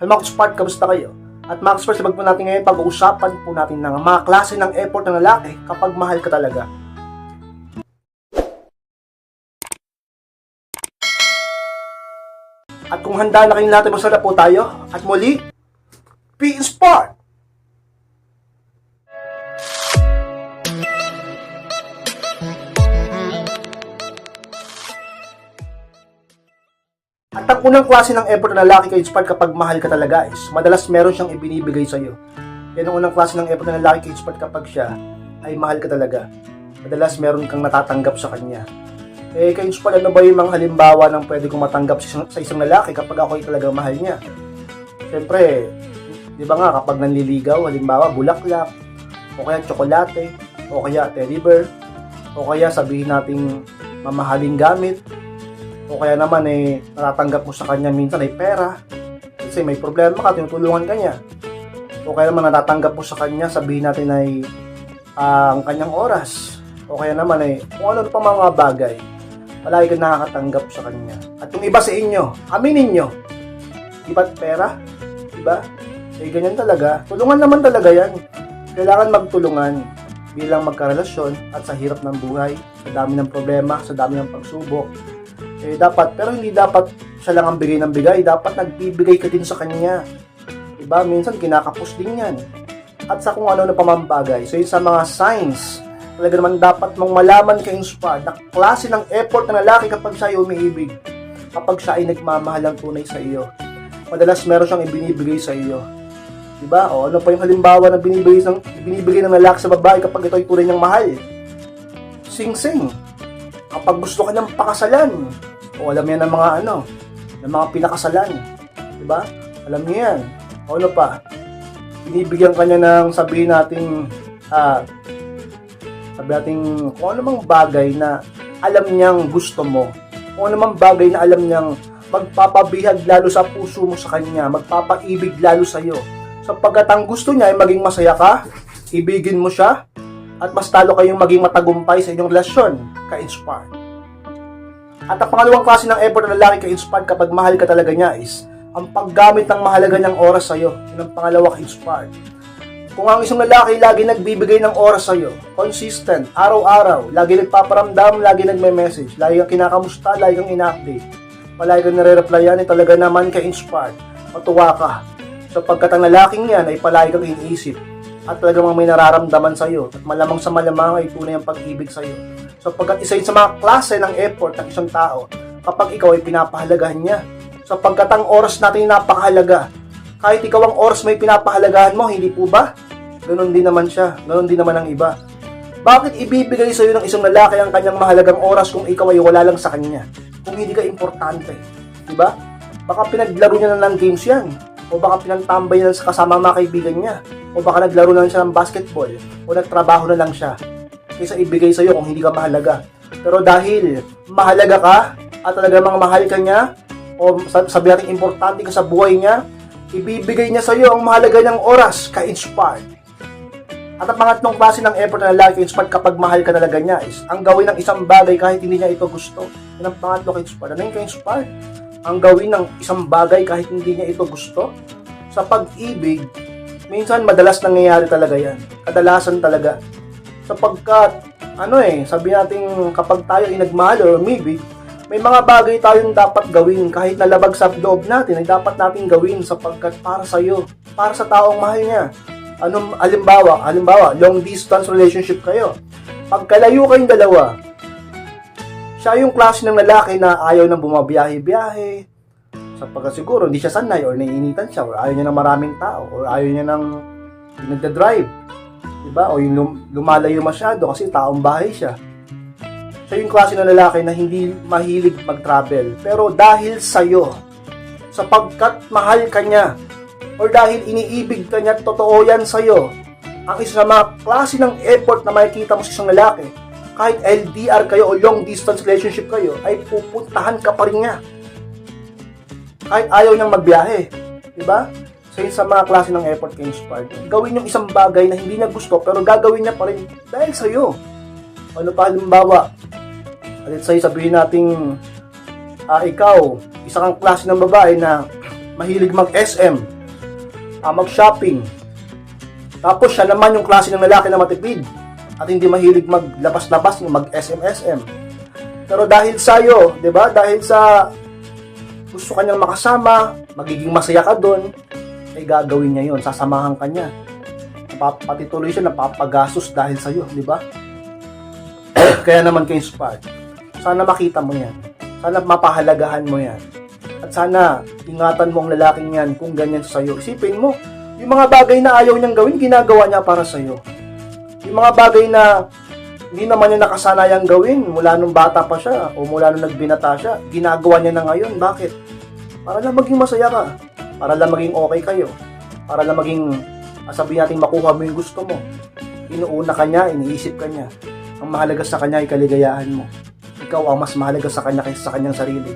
Hello mga Spark, kamusta kayo? At mga Spark, sabag po natin ngayon pag-uusapan po natin ng mga klase ng effort ng lalaki kapag mahal ka talaga. At kung handa na kayong natin, masarap po tayo. At muli, be inspired! Ang unang klase ng effort na lalaki kay inspired kapag mahal ka talaga is, madalas meron siyang ibinibigay sa iyo. Yan ang unang klase ng effort na lalaki kay inspired kapag siya ay mahal ka talaga. Madalas meron kang natatanggap sa kanya. Eh, kay inspired, ano ba yung mga halimbawa ng pwede kong matanggap sa isang, sa isang lalaki kapag ako ay talagang mahal niya? Siyempre, di ba nga, kapag nanliligaw, halimbawa, bulaklak, o kaya tsokolate, o kaya teddy bear, o kaya sabihin nating mamahaling gamit, o kaya naman eh, natatanggap mo sa kanya minsan ay pera. Kasi may problema ka, tinutulungan ka niya. O kaya naman natatanggap mo sa kanya, sabihin natin ay ah, ang kanyang oras. O kaya naman ay kung ano pa mga bagay. Palagi ka nakakatanggap sa kanya. At yung iba sa inyo, aminin nyo. Di ba't pera? Di ba? Eh, ganyan talaga. Tulungan naman talaga yan. Kailangan magtulungan bilang magkarelasyon at sa hirap ng buhay, sa dami ng problema, sa dami ng pagsubok, eh dapat pero hindi dapat siya lang ang bigay ng bigay. Dapat nagbibigay ka din sa kanya. Diba? Minsan kinakapos din yan. At sa kung ano na pamambagay. So yun sa mga signs talaga naman dapat mong malaman ka inspired na klase ng effort ng lalaki kapag siya ay umiibig. Kapag siya ay nagmamahal ng tunay sa iyo. Madalas meron siyang ibinibigay sa iyo. Diba? O ano pa yung halimbawa na binibigay ng, binibigay ng lalaki sa babae kapag ito ay tunay niyang mahal? Sing-sing. Kapag gusto ka niyang pakasalan, o alam yan ng mga ano, ng mga pinakasalan, di ba? Alam niyo yan. O ano pa, binibigyan ka niya ng sabihin nating, ah, sabi nating kung ano mang bagay na alam niyang gusto mo, kung ano mang bagay na alam niyang magpapabihag lalo sa puso mo sa kanya, magpapaibig lalo sa iyo. Sapagkat ang gusto niya ay maging masaya ka, ibigin mo siya, at mas talo kayong maging matagumpay sa inyong relasyon, ka-inspired. At ang pangalawang klase ng effort ng lalaki ka-inspired kapag mahal ka talaga niya is ang paggamit ng mahalaga niyang oras sa iyo. Yun ang pangalawa ka-inspired. Kung ang isang lalaki lagi nagbibigay ng oras sa iyo, consistent, araw-araw, lagi nagpaparamdam, lagi nagme-message, lagi kang kinakamusta, lagi kang ina-update, palagi kang nare-replyan, eh, talaga naman ka-inspired, matuwa ka. Sapagkat ang lalaking yan ay palagi kang iniisip, at talagang may nararamdaman sa iyo at malamang sa malamang ay tunay ang pag-ibig sa iyo. Sapagkat isa yun sa mga klase ng effort ng isang tao kapag ikaw ay pinapahalagahan niya. Sapagkat ang oras natin ay napakahalaga. Kahit ikaw ang oras may pinapahalagahan mo, hindi po ba? Ganon din naman siya. Ganon din naman ang iba. Bakit ibibigay sa iyo ng isang lalaki ang kanyang mahalagang oras kung ikaw ay wala lang sa kanya? Kung hindi ka importante. Diba? Baka pinaglaro niya na ng games yan. O baka pinantambay na sa kasama mga kaibigan niya. O baka naglaro na lang siya ng basketball. O nagtrabaho na lang siya. Kaysa ibigay sa iyo kung hindi ka mahalaga. Pero dahil mahalaga ka at talaga mga mahal ka niya o sab- sabi natin importante ka sa buhay niya, ibibigay niya sa iyo ang mahalaga niyang oras ka-inspired. At ang pangatlong klase ng effort na lalaki inspired kapag mahal ka talaga niya is ang gawin ng isang bagay kahit hindi niya ito gusto. Yan ang pangatlo ka-inspired. Ano yung ka-inspired? Ang gawin ng isang bagay kahit hindi niya ito gusto. Sa pag-ibig, minsan madalas nangyayari talaga yan. Kadalasan talaga. Sapagkat, ano eh, sabi natin kapag tayo ay nagmahal or maybe, may mga bagay tayong dapat gawin kahit nalabag sa loob natin ay dapat natin gawin sapagkat para sa iyo, para sa taong mahal niya. Anong halimbawa, halimbawa, long distance relationship kayo. Pagkalayo kayong dalawa, siya yung klase ng lalaki na ayaw nang bumabiyahe-biyahe. Sapagkat siguro hindi siya sanay or naiinitan siya or ayaw niya ng maraming tao or ayaw niya ng nagda-drive. Diba? O yung lum- lumalayo masyado kasi taong bahay siya. Siya yung klase ng lalaki na hindi mahilig mag-travel. Pero dahil sa'yo, sapagkat mahal ka niya, or dahil iniibig ka niya, totoo yan sa'yo, ang isa sa mga klase ng effort na makikita mo sa isang lalaki, kahit LDR kayo o long distance relationship kayo, ay pupuntahan ka pa rin niya. Kahit ayaw niyang magbiyahe. Diba? So yun sa mga klase ng effort kay inspired. Gawin yung isang bagay na hindi niya gusto pero gagawin niya pa rin dahil sa'yo. Ano pa halimbawa? Let's say sabihin nating ah, ikaw, isa kang klase ng babae na mahilig mag-SM, ah, mag-shopping. Tapos siya naman yung klase ng lalaki na matipid at hindi mahilig maglabas-labas, yung mag-SM-SM. Pero dahil sa'yo, di ba? Dahil sa gusto kanyang makasama, magiging masaya ka doon, ay gagawin niya yon sasamahan ka niya. Pati tuloy siya napapagastos dahil sa'yo, di ba? Kaya naman kayo inspired. Sana makita mo yan. Sana mapahalagahan mo yan. At sana ingatan mo ang lalaking yan kung ganyan sa'yo. Isipin mo, yung mga bagay na ayaw niyang gawin, ginagawa niya para sa'yo. Yung mga bagay na hindi naman niya nakasanayang gawin mula nung bata pa siya o mula nung nagbinata siya, ginagawa niya na ngayon. Bakit? Para lang maging masaya ka. Para lang maging okay kayo. Para lang maging, ah, sabihin natin, makuha mo yung gusto mo. Inuuna ka niya, iniisip ka niya. Ang mahalaga sa kanya ay kaligayahan mo. Ikaw ang mas mahalaga sa kanya kaysa sa kanyang sarili.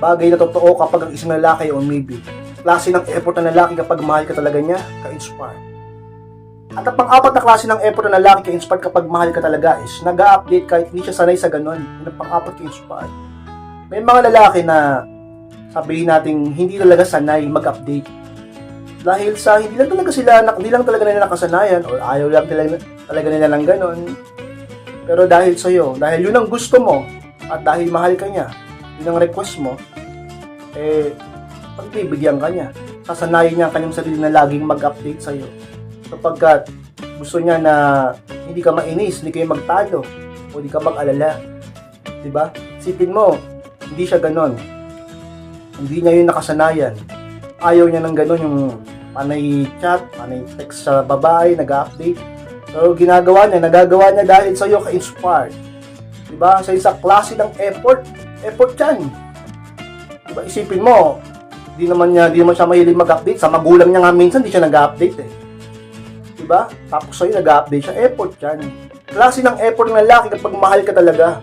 Bagay na totoo kapag ang isang lalaki o maybe, klase ng effort ng lalaki kapag mahal ka talaga niya, ka-inspire. At ang pang-apat na klase ng effort ng lalaki ka-inspire kapag mahal ka talaga is nag update kahit hindi siya sanay sa ganun. Yun ang pang-apat ka-inspire. May mga lalaki na sabihin natin hindi talaga sanay mag-update. Dahil sa hindi lang talaga sila, hindi lang talaga nila nakasanayan or ayaw lang talaga, talaga nila ng ganun. Pero dahil sa'yo, dahil yun ang gusto mo at dahil mahal ka niya, yun ang request mo, eh, pagbibigyan ka niya. Sasanayin niya ang kanyang sarili na laging mag-update sa'yo. Sapagkat gusto niya na hindi ka mainis, hindi kayo magtalo, o hindi ka mag-alala. Di ba? Sipin mo, hindi siya ganon. Hindi niya yun nakasanayan. Ayaw niya ng ganon yung panay chat, panay text sa babae, nag-update. Pero ginagawa niya, nagagawa niya dahil sa'yo ka-inspired. Diba? Sa isang klase ng effort, effort yan. Diba? Isipin mo, di naman niya, di naman siya mahilig mag-update. Sa magulang niya nga minsan, di siya nag-update eh. Diba? Tapos sa'yo, nag-update siya. Effort yan. Klase ng effort ng lalaki kapag mahal ka talaga.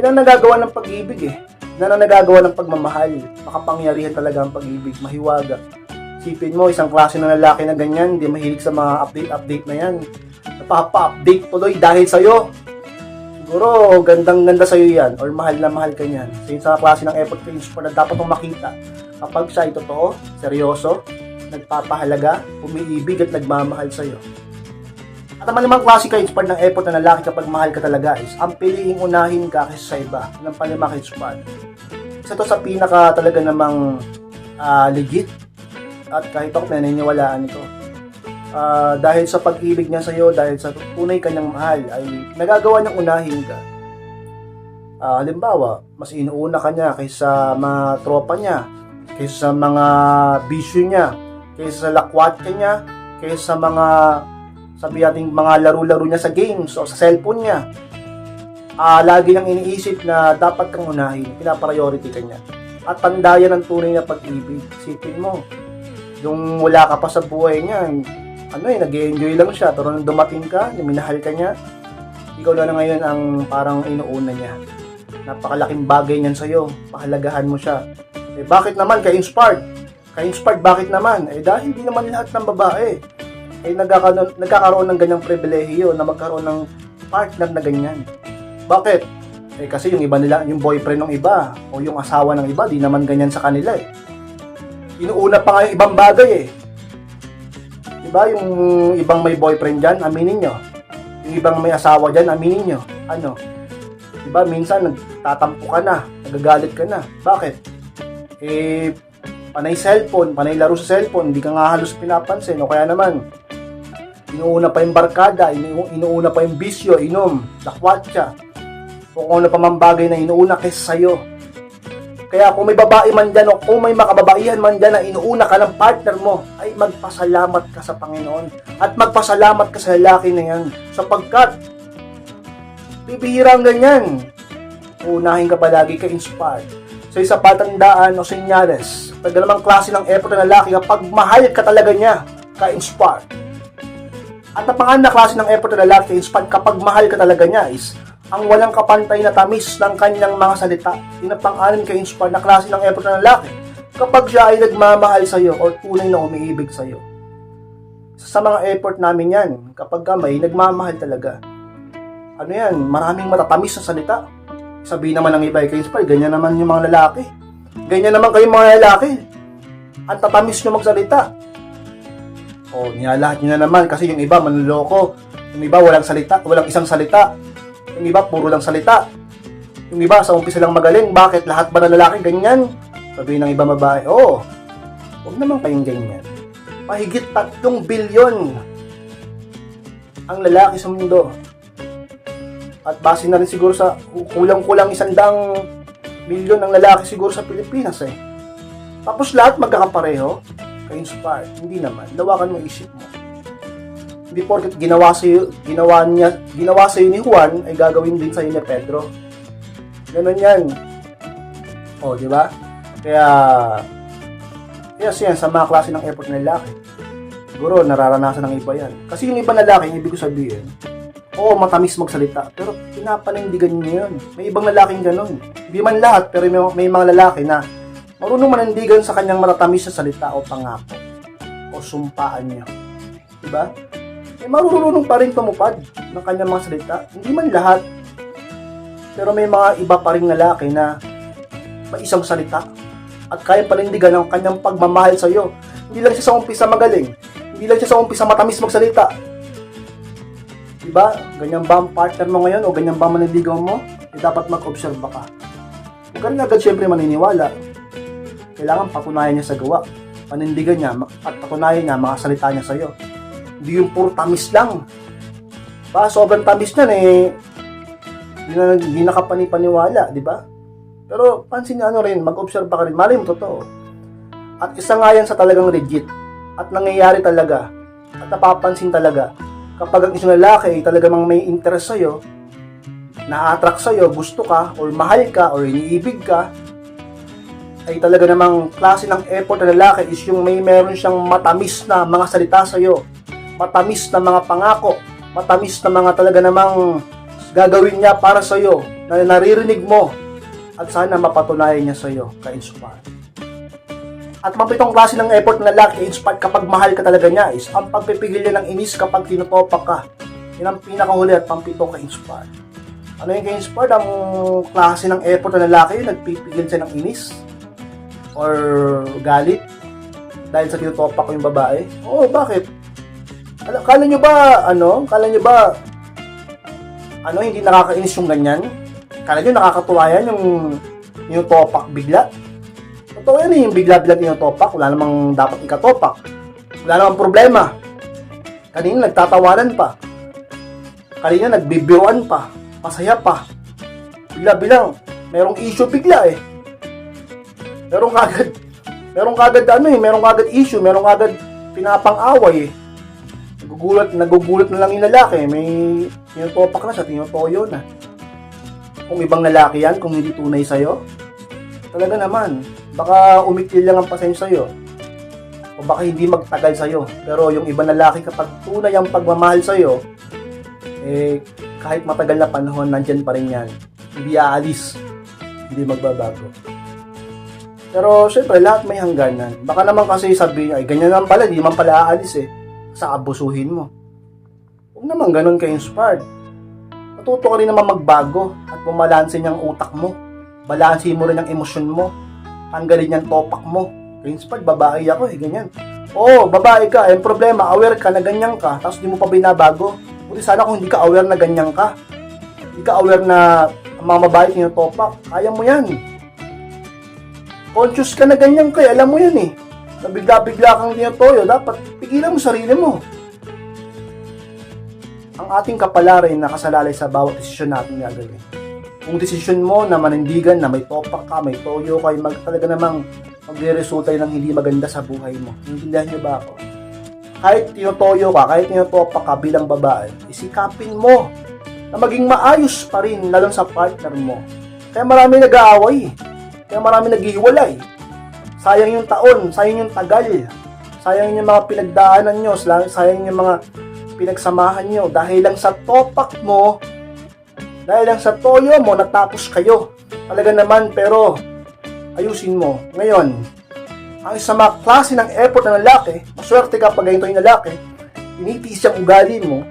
Yan ang nagagawa ng pag-ibig eh. Yan ang nagagawa ng pagmamahal. Makapangyarihan talaga ang pag-ibig. Mahiwaga. Isipin mo, isang klase ng lalaki na ganyan, di mahilig sa mga update-update na yan. Napapa-update tuloy dahil sa'yo. Siguro, gandang-ganda sa'yo yan or mahal na mahal ka niyan. So, sa klase ng effort pa na dapat mong makita kapag siya ay totoo, seryoso, nagpapahalaga, umiibig at nagmamahal sa'yo. At naman naman klase ka inspired ng effort na lalaki kapag mahal ka talaga is ang piliing unahin ka kaysa sa iba. Palima ka inspired. Isa to sa pinaka talaga namang ah, legit at kahit ako naniniwalaan ito. Ah, dahil sa pag-ibig niya sa iyo, dahil sa tunay kanyang mahal, ay nagagawa niyang unahin ka. Ah, halimbawa, mas inuuna ka niya kaysa mga tropa niya, kaysa sa mga bisyo niya, kaysa sa lakwatsa niya, kaysa sa mga sabi natin mga laro-laro niya sa games o sa cellphone niya. Ah, lagi niyang iniisip na dapat kang unahin, pinapriority ka niya. At tandayan ang tunay na pag-ibig. Isipin mo, yung wala ka pa sa buhay niya, ano eh, nag enjoy lang siya. Pero nung dumating ka, minahal ka niya, ikaw na, na ngayon ang parang inuuna niya. Napakalaking bagay niyan sa'yo. Pahalagahan mo siya. Eh, bakit naman ka-inspired? Ka-inspired, bakit naman? Eh, dahil hindi naman lahat ng babae ay nagkakaroon, nagkakaroon ng ganyang pribilehiyo na magkaroon ng partner na ganyan. Bakit? Eh kasi yung iba nila, yung boyfriend ng iba o yung asawa ng iba, di naman ganyan sa kanila eh. Inuuna pa nga yung ibang bagay eh. Diba yung ibang may boyfriend dyan, aminin nyo. Yung ibang may asawa dyan, aminin nyo. Ano? Diba minsan nagtatampo ka na, nagagalit ka na. Bakit? Eh, panay cellphone, panay laro sa cellphone, hindi ka nga halos pinapansin. O kaya naman, inuuna pa yung barkada, inu- inuuna pa yung bisyo, inom, lakwatsa, o kung ano pa man bagay na inuuna kaysa sa'yo. Kaya kung may babae man dyan o kung may makababaihan man dyan na inuuna ka ng partner mo, ay magpasalamat ka sa Panginoon at magpasalamat ka sa lalaki na yan sapagkat bibihira ang ganyan. Unahin ka palagi ka inspired sa isa patandaan o senyales. Tagal namang klase ng effort ng lalaki kapag mahal ka talaga niya, ka-inspired. At ang pangalan na klase ng effort ng lalaki inspired kapag mahal ka talaga niya is ang walang kapantay na tamis ng kanyang mga salita. Yun ang pangalan ka inspired na klase ng effort ng lalaki kapag siya ay nagmamahal sa iyo or tunay na umiibig sa iyo. Sa mga effort namin yan, kapag ka may nagmamahal talaga. Ano yan, maraming matatamis na salita. Sabihin naman ng iba, kayo ganyan naman yung mga lalaki. Ganyan naman kayo mga lalaki. Ang tatamis nyo magsalita. O, niyalahat nyo na naman kasi yung iba manloloko. Yung iba walang salita, walang isang salita. Yung iba puro lang salita. Yung iba sa umpisa lang magaling. Bakit? Lahat ba na lalaki ganyan? Sabihin ng iba babae, oo. Huwag naman kayong ganyan. Mahigit tatlong bilyon ang lalaki sa mundo. At base na rin siguro sa kulang-kulang isandang milyon ang lalaki siguro sa Pilipinas eh. Tapos lahat magkakapareho, ka-inspire. Hindi naman. Lawakan mo isip mo. Hindi porket ginawa sa ginawa niya, ginawa sa ni Juan ay gagawin din sa ni Pedro. Ganun 'yan. Oh, di ba? Kaya Yes, yan, sa mga klase ng effort ng lalaki. Siguro, nararanasan ng iba yan. Kasi yung iba na lalaki, ibig ko sabihin, oo, matamis magsalita, pero pinapanindigan niya yun. May ibang lalaking ganun. Hindi man lahat, pero may, may mga lalaki na marunong manindigan sa kanyang matatamis na salita o pangako o sumpaan niya. Diba? May marunong pa rin tumupad ng kanyang mga salita. Hindi man lahat, pero may mga iba pa rin lalaki na may isang salita at kaya panindigan ang kanyang pagmamahal sa iyo. Hindi lang siya sa umpisa magaling. Hindi lang siya sa umpisa matamis magsalita. Diba? Ganyan ba ang partner mo ngayon o ganyan ba maniligaw mo? Eh, dapat mag-observe ka. Huwag ka rin agad syempre maniniwala. Kailangan patunayan niya sa gawa. Panindigan niya at patunayan niya mga salita niya sa iyo. Hindi yung puro tamis lang. Ba, sobrang tamis niyan eh. Hindi na, hindi nakapanipaniwala, di ba? Pero pansin niya ano rin, mag-observe ka rin, mali mo totoo. At isa nga yan sa talagang legit. At nangyayari talaga. At napapansin talaga. Kapag ang isang lalaki talagang may interest sa'yo, na-attract sa'yo, gusto ka, or mahal ka, or iniibig ka, ay talaga namang klase ng effort na lalaki is yung may meron siyang matamis na mga salita sa'yo. Matamis na mga pangako. Matamis na mga talaga namang gagawin niya para sa'yo na naririnig mo at sana mapatunayan niya sa iyo ka-inspire. At mapitong klase ng effort ng lalaki inspired kapag mahal ka talaga niya is ang pagpipigil niya ng inis kapag tinutopak ka. Yan ang pinakahuli at pampito ka-inspire. Ano yung ka-inspired? Ang klase ng effort ng lalaki yung nagpipigil siya ng inis or galit dahil sa tinutopak ko yung babae. Oo, bakit? Kala, kala nyo ba, ano, kala nyo ba, ano, hindi nakakainis yung ganyan? Kala nyo nakakatuwa yan yung yung bigla. Totoo yan eh, yung bigla-bigla tinutopak. Wala namang dapat ikatopak. Wala namang problema. Kanina nagtatawanan pa. Kanina nagbibiruan pa. Masaya pa. Bigla-bilang, merong issue bigla eh. Merong kagad, merong kagad ano eh, merong kagad issue, merong kagad pinapang-away eh. Nagugulat, nagugulat na lang yung lalaki. May tinutopak na siya, tinutoyo na kung ibang lalaki yan, kung hindi tunay sa'yo, talaga naman, baka umitil lang ang pasensya sa'yo. O baka hindi magtagal sa'yo. Pero yung ibang lalaki kapag tunay ang pagmamahal sa'yo, eh, kahit matagal na panahon, nandyan pa rin yan. Hindi aalis. Hindi magbabago. Pero, syempre, lahat may hangganan. Baka naman kasi sabihin, ay, ganyan naman pala, di naman pala aalis eh. Sa abusuhin mo. Huwag naman ganun ka-inspired matuto ka rin naman magbago at bumalansin yung utak mo. Balansin mo rin ang emosyon mo. Tanggalin yung topak mo. Inspired, babae ako eh, ganyan. Oo, babae ka, eh, problema, aware ka na ganyan ka, tapos di mo pa binabago. Buti sana kung hindi ka aware na ganyan ka. Hindi ka aware na mga babae tinutopak, kaya mo yan. Conscious ka na ganyan ka, eh, alam mo yan eh. Na bigla-bigla kang tinutoyo, dapat pigilan mo sarili mo ang ating kapalaran nakasalalay sa bawat desisyon natin gagawin. Kung desisyon mo na manindigan, na may topak ka, may toyo ka, mag, talaga namang magre-resulta ng hindi maganda sa buhay mo. Intindihan niyo ba ako? Kahit tinutoyo ka, kahit tinutopak ka bilang babae, isikapin mo na maging maayos pa rin, lalo sa partner mo. Kaya marami nag-aaway. Kaya marami naghihiwalay. Sayang yung taon, sayang yung tagal. Sayang yung mga pinagdaanan nyo, sayang yung mga pinagsamahan nyo dahil lang sa topak mo, dahil lang sa toyo mo, natapos kayo. Talaga naman, pero ayusin mo. Ngayon, ang isang mga klase ng effort ng lalaki, maswerte ka pag ganito yung lalaki, initiis yung ugali mo,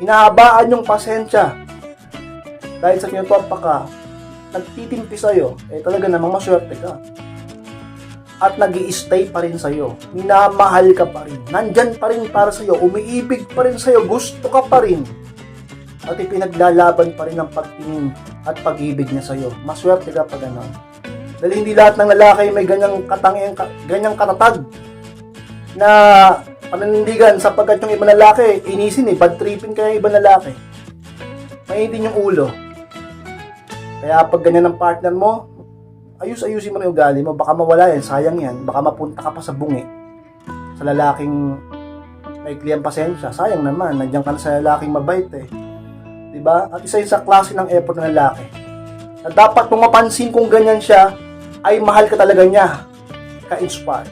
hinahabaan yung pasensya, dahil sa tinutopak ka, nagtitimpi sa'yo, eh talaga namang maswerte ka. at nag stay pa rin sa'yo. Minamahal ka pa rin. Nandyan pa rin para sa'yo. Umiibig pa rin sa'yo. Gusto ka pa rin. At ipinaglalaban pa rin ang pagtingin at pag-ibig niya sa'yo. Maswerte ka pa ganon. Dahil hindi lahat ng lalaki may ganyang katangiang, ganyang katatag na pananindigan sapagkat yung ibang lalaki, inisin eh, bad tripping kaya ibang lalaki. Mainitin yung ulo. Kaya pag ganyan ang partner mo, ayus-ayusin mo na yung ugali mo. Baka mawala yan, sayang yan. Baka mapunta ka pa sa bungi. Sa lalaking may kliyang pasensya. Sayang naman, nandiyan ka na sa lalaking mabait eh. 'Di ba? At isa sa klase ng effort ng lalaki. Na dapat mong mapansin kung ganyan siya, ay mahal ka talaga niya. Ka-inspire.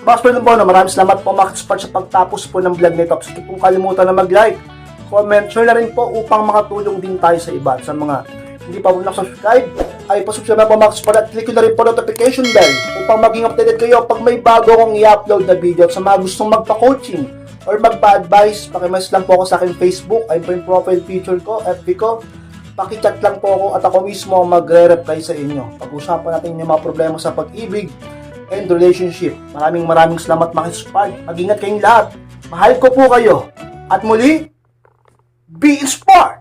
Pwede po na maraming salamat po mga ka-inspire sa pagtapos po ng vlog nito. Sige pong kalimutan na mag-like, comment, share na rin po upang makatulong din tayo sa iba sa mga hindi pa po nakasubscribe ay pasubscribe na po mga ka-inspire at click nyo na rin po notification bell upang maging updated kayo pag may bago akong i-upload na video sa mga gustong magpa-coaching or magpa-advise, pakimess lang po ako sa aking Facebook, ayun po yung profile picture ko, FB ko, pakichat lang po ako at ako mismo magre-reply sa inyo. Pag-usapan natin yung mga problema sa pag-ibig and relationship. Maraming maraming salamat inspired. Mag-ingat kayong lahat. Mahal ko po kayo. At muli, be inspired!